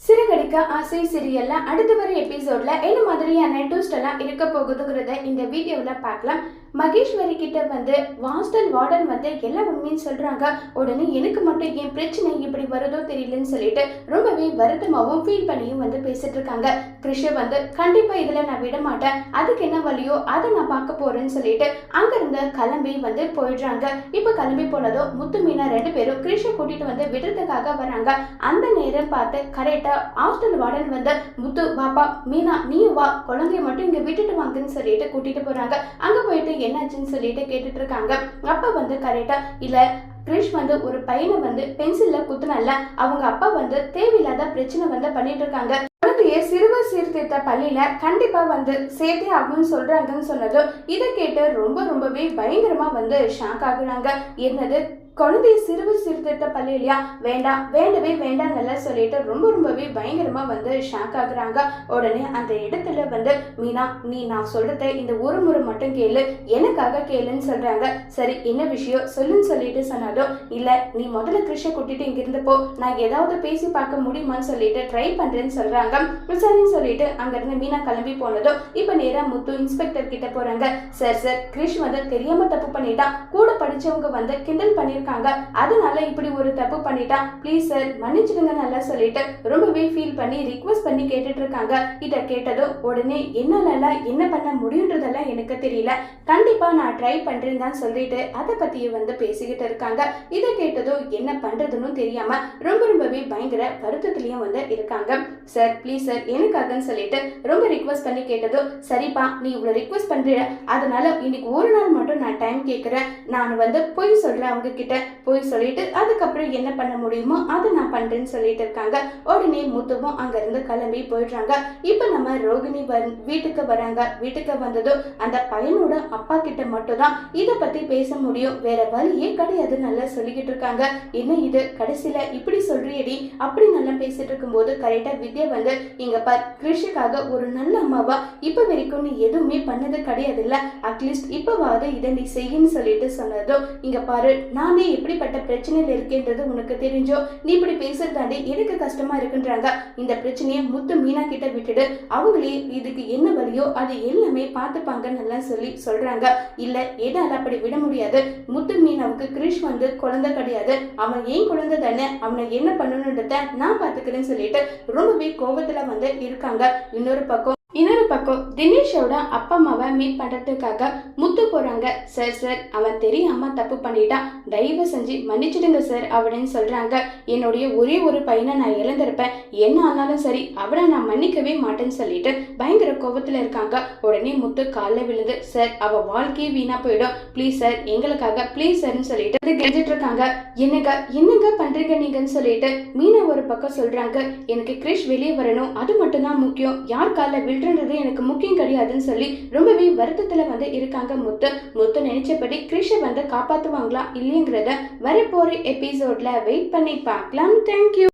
சிறுகடை இருக்க. ஆசை சீரியல்ல அடுத்து வர எபிசோட்ல என்ன மாதிரியான ட்விஸ்ட் எல்லாம் இருக்க போகுதுங்கிறத இந்த வீடியோவில் பார்க்கலாம். மகேஸ்வரி கிட்ட வந்து வாஸ்டல் வார்டன் வந்து எல்லா உண்மையும் சொல்றாங்க. உடனே எனக்கு மட்டும் என் பிரச்சனை இப்படி வருதோ தெரியலன்னு சொல்லிட்டு ரொம்பவே வருத்தமாகவும் ஃபீல் பண்ணியும் வந்து பேசிட்டு இருக்காங்க. கிருஷ் வந்து கண்டிப்பா இதுல நான் விட மாட்டேன். அதுக்கு என்ன வழியோ அதை நான் பார்க்க போறேன்னு சொல்லிட்டு அங்கிருந்து கிளம்பி வந்து போயிடுறாங்க. இப்போ கிளம்பி போனதோ முத்து மீனா ரெண்டு பேரும் கிருஷ கூட்டிட்டு வந்து விடுறதுக்காக வராங்க. அந்த நேரம் பார்த்து கரெக்டா ஹாஸ்டல் வார்டன் வந்து முத்து பாப்பா மீனா நீ வா. குழந்தைய மட்டும் இங்க விட்டுட்டு வாங்கன்னு சொல்லிட்டு கூட்டிட்டு போறாங்க. அங்க போயிட்டு என்னாச்சுன்னு சொல்லிட்டு கேட்டுட்டு இருக்காங்க. அப்ப வந்து கரெக்டா இல்ல கிரிஷ் வந்து ஒரு பையனை வந்து பென்சில்ல குத்துனல்ல அவங்க அப்பா வந்து தேவையில்லாத பிரச்சனை வந்து பண்ணிட்டு இருக்காங்க. குழந்தைய சிறுவர் சீர்திருத்த பள்ளியில கண்டிப்பா வந்து சேர்த்தே ஆகும்னு சொல்றாங்கன்னு சொன்னதும் இதை கேட்டு ரொம்ப ரொம்பவே பயங்கரமா வந்து ஷாக் ஆகுறாங்க. என்னது? குழந்தைய சிறுவர் சீர்திருத்த பள்ளியிலையா? வேண்டாம் வேண்டவே வேண்டாம் நல்லா சொல்லிட்டு ரொம்ப ரொம்பவே பயங்கரமா வந்து ஷாக் ஆகுறாங்க. உடனே அந்த இடத்துல வந்து மீனா நீ நான் சொல்றத இந்த ஒரு முறை மட்டும் கேளு. எனக்காக கேளுன்னு சொல்றாங்க. சரி என்ன விஷயம்? சொல்லுன்னு சொல்லிட்டு சொன்னாலும் இல்ல நீ முதல்ல கிருஷ்ண கூட்டிட்டு இங்கிருந்து போ. நான் ஏதாவது பேசி பார்க்க முடியுமான்னு சொல்லிட்டு ட்ரை பண்றேன்னு சொல்றாங்க. சரின்னு சொல்லிட்டு அங்க இருந்து மீனா கிளம்பி போனதும் இப்ப நேரா முத்து இன்ஸ்பெக்டர் கிட்ட போறாங்க. சார் சார் கிரிஷ் வந்து தெரியாம தப்பு பண்ணிட்டான். கூட படிச்சவங்க வந்து கிண்டல் இருக்காங்க. அதனால இப்படி ஒரு தப்பு பண்ணிட்டான் ப்ளீஸ் சார் மன்னிச்சிடுங்க நல்லா சொல்லிட்டு ரொம்பவே ஃபீல் பண்ணி ரிக்வஸ்ட் பண்ணி கேட்டுட்டு இருக்காங்க இதை கேட்டதும் உடனே என்னால என்ன பண்ண முடியுன்றதெல்லாம் எனக்கு தெரியல. கண்டிப்பா நான் ட்ரை பண்றேன்னு தான் சொல்லிட்டு அதை பத்தியே வந்து பேசிக்கிட்டு இருக்காங்க. இதை கேட்டதும் என்ன பண்றதுன்னு தெரியாம ரொம்ப ரொம்பவே பயங்கர வருத்தத்திலயும் வந்து இருக்காங்க. சார் ப்ளீஸ் சார் எனக்காகன்னு சொல்லிட்டு ரொம்ப ரிக்வஸ்ட் பண்ணி கேட்டதும் சரிப்பா நீ இவ்வளவு ரிக்வஸ்ட் பண்ற அதனால இன்னைக்கு ஒரு நாள் மட்டும் நான் டைம் கேட்குறேன் நான் வந்து பொய் சொல்றேன் அவங்க கிட்ட பொய் சொல்லிட்டு அதுக்கப்புறம் என்ன பண்ண முடியுமோ அதை நான் பண்றேன்னு சொல்லிட்டு இருக்காங்க. உடனே முத்துவும் அங்க இருந்து கிளம்பி போயிடுறாங்க. இப்போ நம்ம ரோகிணி வீட்டுக்கு வராங்க. வீட்டுக்கு வந்ததும் அந்த பையனோட அப்பா கிட்ட மட்டும் தான் இதை பத்தி பேச முடியும். வேற வழியே கிடையாது நல்லா சொல்லிக்கிட்டு இருக்காங்க. என்ன இது? கடைசியில இப்படி சொல்றியடி? அப்படி நல்லா பேசிட்டு இருக்கும்போது கரெக்டா வித்யா வந்து இங்க பார் கிருஷிக்காக ஒரு நல்ல அம்மாவா? இப்ப வரைக்கும் நீ எதுவுமே பண்ணது கிடையாது இல்ல அட்லீஸ்ட் இப்பவாவது இதை நீ செய்யுன்னு சொல்லிட்டு சொன்னதும் இங்க பாரு நானே எப்படிப்பட்ட பிரச்சனையில் இருக்கின்றது உனக்கு தெரிஞ்சோ? நீ இப்படி பேசுறதாண்டி எனக்கு கஷ்டமா இருக்குன்றாங்க. இந்த பிரச்சனையை முத்து மீனா கிட்ட விட்டுடு. அவங்களே இதுக்கு என்ன வழியோ அது எல்லாமே பார்த்துப்பாங்க நல்லா சொல்லி சொல்றாங்க. இல்ல எதால அப்படி விட முடியாது. முத்து மீனாவுக்கு கிரிஷ் வந்து குழந்தை கிடையாது. அவன் ஏன் குழந்தை தானே? அவனை என்ன பண்ணணுன்றத நான் பாத்துக்கிறேன்னு சொல்லிட்டு ரொம்பவே கோபத்துல வந்து இருக்காங்க. இன்னொரு பக்கம் இன்னொரு பக்கம் தினேஷோட அப்பா அம்மாவை மீட் பண்ணுறதுக்காக முத்து போகிறாங்க சார் சார் அவன் தெரியாம தப்பு பண்ணிட்டான் தயவு செஞ்சு மன்னிச்சிடுங்க சார் அப்படின்னு சொல்கிறாங்க என்னுடைய ஒரே ஒரு பையனை நான் இழந்திருப்பேன். என்ன ஆனாலும் சரி அவனை நான் மன்னிக்கவே மாட்டேன்னு சொல்லிட்டு பயங்கர கோபத்தில் இருக்காங்க. உடனே முத்து காலில் விழுந்து சார் அவள் வாழ்க்கையே வீணாக போயிடும். ப்ளீஸ் சார் எங்களுக்காக ப்ளீஸ் சார்னு சொல்லிட்டு அது கெஞ்சிட்டு இருக்காங்க. என்னங்க என்னங்க பண்ணுறீங்க நீங்கன்னு சொல்லிட்டு மீனா ஒரு பக்கம் சொல்கிறாங்க எனக்கு கிரிஷ் வெளியே வரணும். அது மட்டும்தான் முக்கியம். யார் காலில் விட்டுருந்தது எனக்கு முக்கியம் கிடையாதுன்னு சொல்லி ரொம்பவே வருத்தத்துல வந்து இருக்காங்க முத்து. முத்து நினைச்சபடி கிரிஷை வந்து காப்பாத்துவாங்களா இல்லைங்கிறத வரப்போகிற எபிசோட்ல வெயிட் பண்ணி பார்க்கலாம். தேங்க்யூ